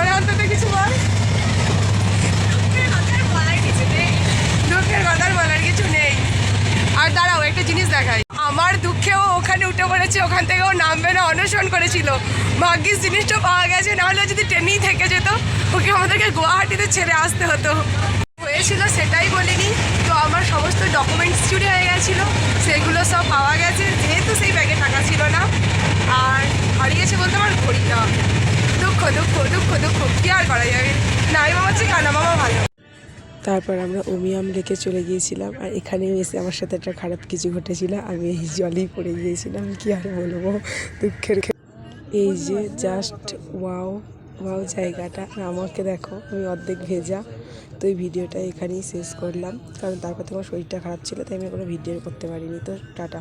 চাই অন্তত কিছু বল দুঃখের কথার বলার কিছু নেই। আর দাঁড়াও, একটা জিনিস দেখাই। আমার দুঃখেও ওখানে উঠে পড়েছে, ওখান থেকে ও নামবে না, অনশন করেছিল। ভাগ্যিস জিনিসটা পাওয়া গেছে নাহলে যদি ট্রেনেই থেকে যেত, ওকে আমাদেরকে গুয়াহাটিতে ছেড়ে আসতে হতো। হয়েছিল সেটাই বলিনি, তো আমার সমস্ত ডকুমেন্টস চুরি হয়ে গেছিল, সেগুলো সব পাওয়া গেছে, যেহেতু সেই ব্যাগে টাকা ছিল না। আর হারিয়েছে বলতে আমার ঘড়িটা। দুঃখ দুঃখ দুঃখ দুঃখ কি আর করা যাবে? নাই মামা মামা ভালো। তারপর আমরা অমিয়াম লেকে চলে গিয়েছিলাম, আর এখানেও এসে আমার সাথে একটা খারাপ কিছু ঘটেছিল। আমি এই জলেই পড়ে গিয়েছিলাম, কি আর বলব? দুঃখের এই যে জাস্ট ওয়াও ওয়াও জায়গাটা। আমাকে দেখো, আমি অর্ধেক ভেজা, তো এই ভিডিওটা এখানেই শেষ করলাম। কারণ তারপর তোমার শরীরটা খারাপ ছিল, তাই আমি কোনো ভিডিও করতে পারিনি। তো টাটা।